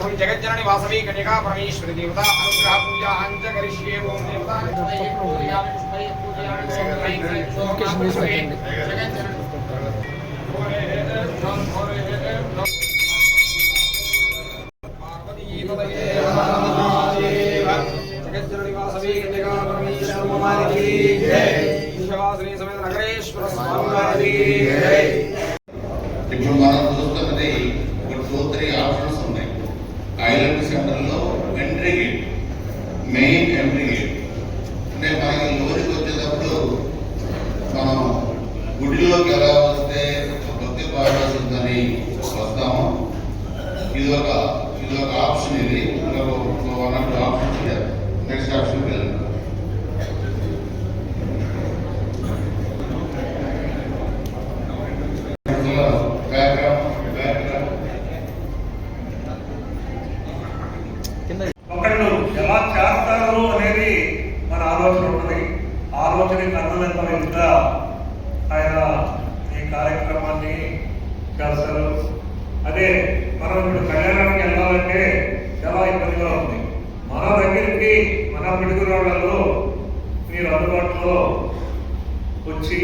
శ్రీమదార్థం జగజ్జనని వాసవి కన్యకా పరమేశ్వరి దేవత అనుగ్రహ పూజాంచ కరిష్యే ఓం దేవత జగజ్జనని ఇది ఒక ఇది. ఒక ఆప్షన్ ఇది one of option next option వెళ్ళండి ఒకళ్ళు ఎలా చేస్తారు అనేది మన ఆలోచన ఉంటుంది ఆలోచనకి అర్థమెంత ఎంత ఆయన ఈ కార్యక్రమాన్ని చేస్తారు అదే మనం ఇప్పుడు కళ్యాణానికి వెళ్ళాలంటే చాలా ఇబ్బందిగా ఉంది. మన దగ్గరికి మన పిడుగురాళ్ళలో మీరు అందుబాటులో వచ్చి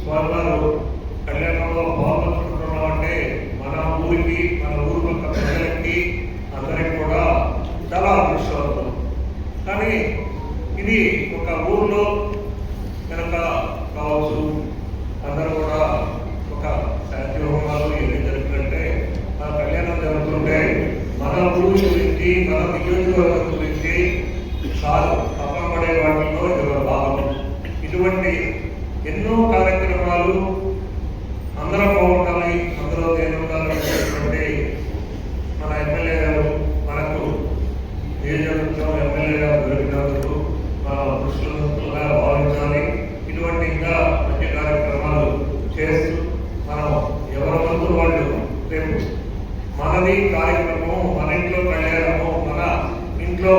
స్వామివారు కళ్యాణంలో పాల్గొంటున్నాం అంటే మన ఊరికి మన ఊరు పక్క ప్రజలకి అందరికి కూడా చాలా అదృష్టవంతం. కానీ ఇది ఒక ఊర్లో కనుక కావచ్చు అందరూ కూడా ఒక శాంతి హోమాలు ఏమి జరిపినట్టే మన కళ్యాణం జరుగుతుంటే మన ఊరి గురించి మన నియోజకవర్గం గురించి చాలు పక్కన పడే వాటిలో ఇది ఒక భాగం ఇటువంటి ఎన్నో కార్యక్రమాలు అందరం బాగుండాలి అందులో నేను ఉండాలనేటువంటి మన ఎమ్మెల్యే గారు మనకు నియోజకవర్గం ఎమ్మెల్యే గారు దొరికినందుకు మన దృష్టిగా భావించాలి ఇటువంటి ఇంకా మంచి కార్యక్రమాలు చేస్తూ మనం ఎవరి ముందు వాళ్ళు రేపు మనది కార్యక్రమం మన ఇంట్లో కళ్యాణము మన ఇంట్లో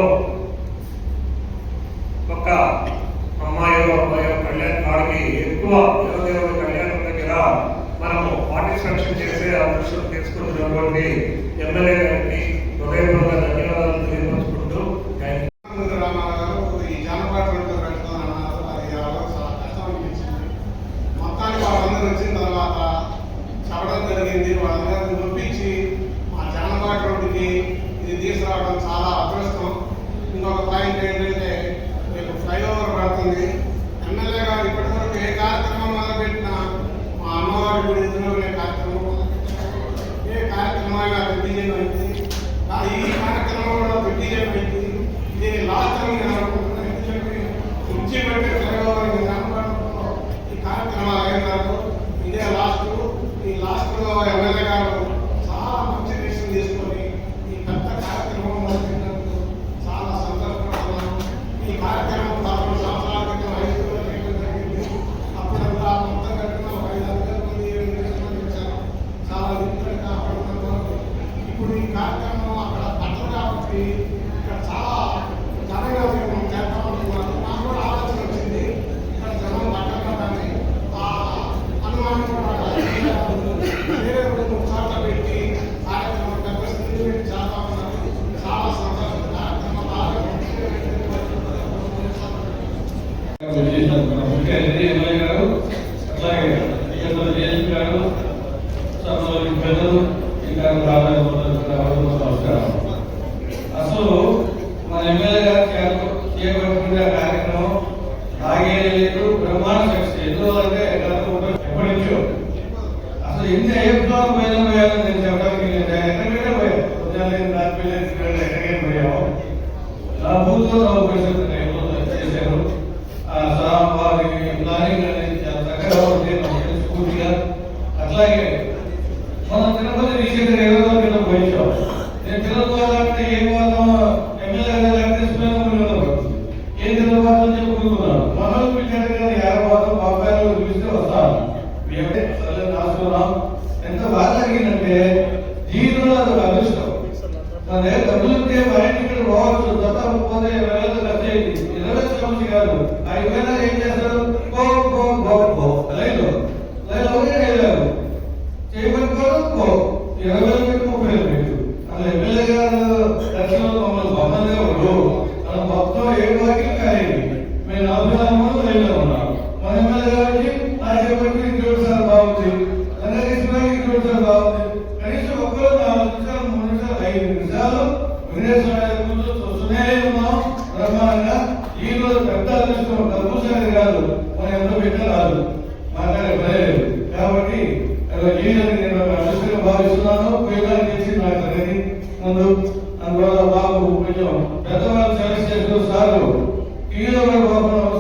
ఒక అమ్మాయో అబ్బాయో కళ్యాణ కాడికి ఎక్కువ దేవదేవుడి కళ్యాణం దగ్గర మనము పార్టిసిపేషన్ చేసే అవకాశం తీసుకుంటున్నటువంటి ఎమ్మెల్యే గారికి హృదయపూర్వక ధన్యవాదాలు తెలియపరుచుకుంటూ ఈ అది చాలా మొత్తానికి వాళ్ళందరూ వచ్చిన తర్వాత చెప్పడం జరిగింది. వాళ్ళందరినీ పంపించి మా జానపద రోడ్డుకి ఇది తీసుకురావడం చాలా ఇంకొక పాయింట్ ఏంటంటే మీకు ఫ్లైఓవర్ పడుతుంది ఎమ్మెల్యే గారు ఇప్పటి వరకు ఏ కార్యక్రమం మొదలుపెట్టినా మా అమ్మవారి గురించిలో ఏ కార్యక్రమం ఏ కార్యక్రమంగా దిగ్విజయం అయింది ఈ కార్యక్రమం కూడా దిగ్విజయం అయింది ఇది లాస్ట్ టైం నేను అనుకుంటున్నాను ఎందుకంటే కుర్చీ ఫ్లైఓవర్ ఈ రామవరంలో ఈ కార్యక్రమాలు అయినారు ఇదే లాస్ట్ ఈ లాస్ట్లో ఎమ్మెల్యే గారు చాలా మంచి డిసిషన్ తీసుకొని ఈ పెద్ద కార్యక్రమం మొదలుపెట్టినందుకు చాలా సంతోషపడుతున్నాను ఈ కార్యక్రమం పదకొండు సంవత్సరాల క్రితం ఐదు వేల చేయడం జరిగింది అప్పుడంతా మొత్తం కట్టిన ఒక ఐదు ఆరు వేల మంది ఏడు వేల మంది వచ్చారు చాలా విధంగా కాపాడుతున్నారు ఇప్పుడు ఈ కార్యక్రమం అక్కడ పట్టదు కాబట్టి ఇక్కడ చాలా ఘనంగా మేము నాకు కూడా ఆలోచన వచ్చింది. ఇక్కడ జనం పట్టదు ఆ అనుమానం కూడా వేరే రెండు చోట్ల పెట్టి కార్యక్రమం పెద్ద చాలా సంతోషం. కార్యక్రమం బాగా చేశారు మన ముఖ్య అతిథి ఎమ్మెల్యే గారు అట్లాగే ఇక్కడ జేఎస్ గారు సభలోని పెద్దలు ఇంకా రాబోయే నమస్కారం అసలు మన ఎమ్మెల్యే గారు చేప- చేపట్టిన కార్యక్రమం ఆగేది లేదు బ్రహ్మాండ శక్తి ఎందుకంటే గత ముప్పై ఎప్పటి నుంచో అసలు ఎన్ని అయ్యప్పలో పోయినా పోయాలని నేను చెప్పడానికి లేదు ఎక్కడికైనా పోయాను ఉద్యోగం రాత్రి ఎక్కడికైనా పోయాము నా పరిస్థితి చేశారు. ఆ వారి ప్లానింగ్ అనేది చాలా చక్కగా ఉంది. స్ఫూర్తిగా అట్లాగే మనం తిరుపతి రీసెంట్ ఏదో కింద పోయించాం. నేను తిరుపతి ఏం వాదం ఎంత బాధ కలిగిందంటే జీవితంలో అదొక అదృష్టం. మన డబ్బులుంటే బయట ఇక్కడ పోవచ్చు. దత్త ముప్పై ఇరవై వేలు ఖర్చు అయింది. ఇరవై వేలు సమస్య ఆ ఇరవై ఏం చేస్తారు? కో కో కో కో లైన్లో. లైన్లో ఒకటే వెళ్ళారు చేయబడిపోవడం కో ఇరవై వేలు పెట్టి ముప్పై వేలు పెట్టు. అలా ఎమ్మెల్యే గారు దక్షిణలో మమ్మల్ని బొమ్మలే ఉండవు మన మొత్తం ఏడు వాకిలు కానీ మేము నలభై నాలుగు లైన్లో ఉన్నాం. మన ఎమ్మెల్యే గారికి నాకు చేపట్టి ఇంకోటి సార్ బాగుంది రంగకృష్ణ ఇంకోటి కనీసం నాలుగు నిమిషాలు మూడు నిమిషాలు ఐదు నిమిషాలు వినేశ్వర చూస్తూనే ఉన్నాం బ్రహ్మాండంగా ఈ రోజు పెద్ద అదృష్టం డబ్బు సంగతి కాదు మనం ఎంత రాదు మాట్లాడే కాబట్టి జీవితాన్ని నేను అదృష్టంగా భావిస్తున్నాను ఉపయోగాన్ని నాకు అనేది ముందు అందువల్ల బాబు కొంచెం పెద్దవాళ్ళు సజెస్ట్ చేసిన సార్లు కీలో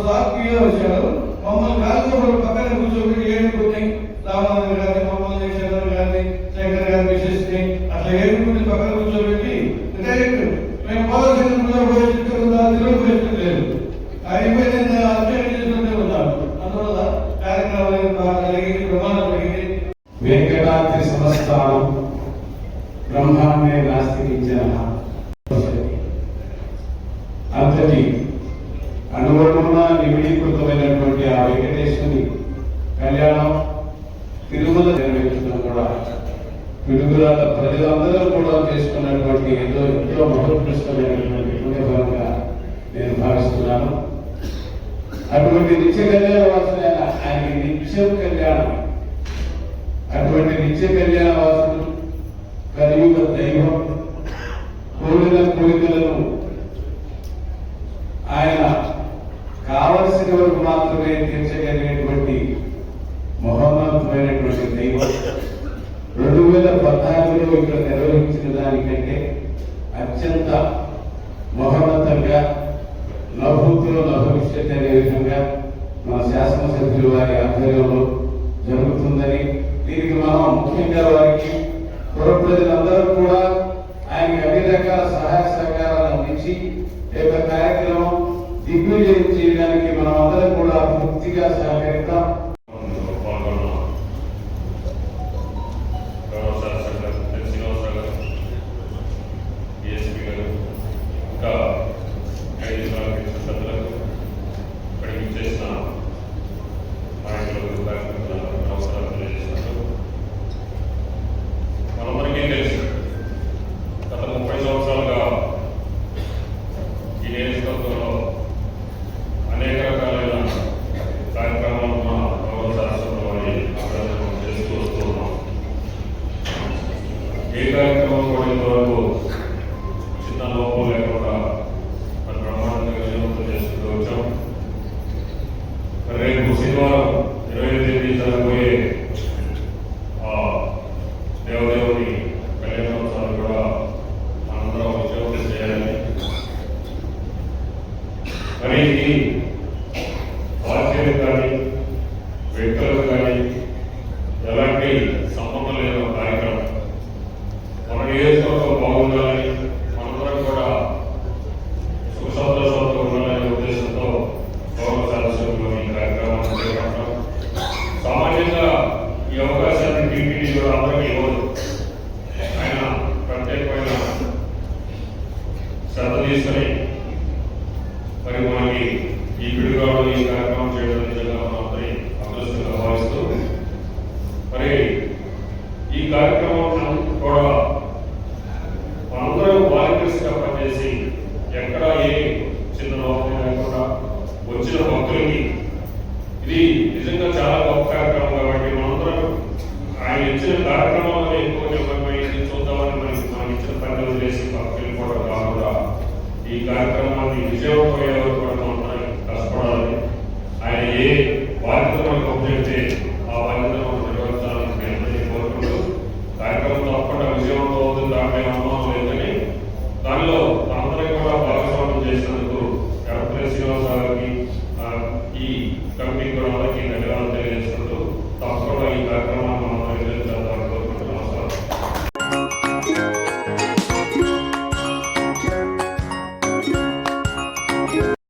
సార్ కీలో వచ్చారు మమ్మల్ని పక్కన కూర్చోబెట్టి మమ్మల్ని చంద్ర గారిని శంకర్ గారిని విశేషని అట్లా ఏడుకుని పక్కన కూర్చోబెట్టి డైరెక్ట్ మేము పోవాల్సిన తిరుగుతుంది లేదు అయిపోయి నేను అధ్యయనం చేసుకుంటూ ఉన్నాను అందువల్ల కార్యక్రమాలు బాగా జరిగింది ప్రమాణం జరిగింది వెంకటాద్రి సమస్తాలు బ్రహ్మాన్నే నాస్తికించిన అంతటి అనుగుణమున నిమిడీకృతమైనటువంటి ఆ వెంకటేశ్వరి కళ్యాణం తిరుమల నిర్వహించడం కూడా పిడుగురాల ప్రజలందరూ కూడా చేసుకున్నటువంటి ఎంతో ఎంతో మహోత్కృష్టమైనటువంటి పుణ్యఫలంగా నేను భావిస్తున్నాను. అటువంటి నిత్య కళ్యాణ వాసులైన ఆయన నిత్యం కళ్యాణం అటువంటి నిత్య కళ్యాణ వాసులు కలియుగ దైవం కోరిన కోరికలను ఆయన కావలసిన వరకు మాత్రమే తీర్చగలిగినటువంటి మహోన్నతమైనటువంటి దైవం. రెండు వేల పద్నాలుగులో ఇక్కడ నిర్వహించిన దానికంటే అత్యంత మహోన్నతంగా నభూతులు నభవిష్యత్ అనే విధంగా మన శాసనసభ్యులు వారి ఆధ్వర్యంలో జరుగుతుందని దీనికి మనం ముఖ్యంగా వారికి పుర ప్రజలందరూ కూడా ఆయనకి అన్ని రకాల సహాయ సహకారాలు అందించి ఈ యొక్క కార్యక్రమం దిగ్విజయం చేయడానికి మనం అందరం కూడా పూర్తిగా సహకరిద్దాం పాల్గొన్న గౌరవ శాసనసభ్యులు ఎన్ శ్రీనివాసరావు గారు డిఎస్పీ గారు ఇంకా ఐదు విభాగాల పెద్దలకు ఇక్కడికి చేసిన నాయకులకు కార్యకర్తలకు నమస్కారం తెలియజేస్తున్నారు మనందరికీ తెలుసు గత ముప్పై సంవత్సరాలుగా ఈ నియోజకవర్గంలో అనేక రకాలైన కార్యక్రమాలు మన గౌరవ శాసనసభ వారి ఆధ్వర్యంలో చేస్తూ వస్తూ ఉన్నాం ఏ కార్యక్రమం కూడా ఇంతవరకు చిన్న లోపం లేకుండా మరి బ్రహ్మాండంగా విజయవంతం చేసుకుంటూ వచ్చాం రేపు శనివారం ఇరవై తేదీ జరగబోయే ఆ దేవదేవుని కళ్యాణోత్సవాన్ని కూడా మనందరం విజయవంతం చేయాలని మరి ఇది పార్టీలకు కానీ వ్యక్తులకు కానీ ఎలాంటి సంబంధం లేని కార్యక్రమం. మన నియోజకవర్గం బాగుండాలని మనందరం కూడా సుఖ సంతోషంతో ఉండాలనే ఉద్దేశంతో గౌరవ శాసనసభ్యులు ఈ కార్యక్రమాన్ని చేపట్టడం సామాన్యంగా ఈ అవకాశాన్ని టీటీడీ కూడా అందరికీ ఇవ్వదు. ఆయన ప్రత్యేకమైన శ్రద్ధ తీసుకుని మరి మనకి ఈ పిడుగాడు ఈ కార్యక్రమం చేయడం నిజంగా మనందరి అదృష్టంగా భావిస్తూ మరి ఈ కార్యక్రమం కూడా మనందరం వాలంటీర్స్గా పనిచేసి ఎక్కడ ఏ చిన్న లోపం లేకుండా వచ్చిన భక్తులకి ఇది నిజంగా చాలా గొప్ప కార్యక్రమం కాబట్టి మనందరం ఆయన ఇచ్చిన కార్యక్రమాలను ఎక్కువ చెప్పబోయింది చూద్దామని మనకి మనం ఇచ్చిన పని వదిలేసి భక్తులు కూడా కాకుండా ఈ కార్యక్రమాన్ని విజయవంతం కూడా మనందరం కష్టపడాలి. ఆయన ఏ బాధ్యత మనకు అప్పచెప్తే ఆ బాధ్యత మనం నిర్వహించాలని మీ కోరుకుంటూ కార్యక్రమం తప్పకుండా విజయవంతం అవుతుంది దాంట్లో అనుమానం లేదని దానిలో అందరం కూడా భాగస్వామ్యం చేసినందుకు ఎడపల్లి శ్రీనివాస గారికి ఈ కమిటీ కూడా అందరికీ ధన్యవాదాలు తెలియజేస్తాను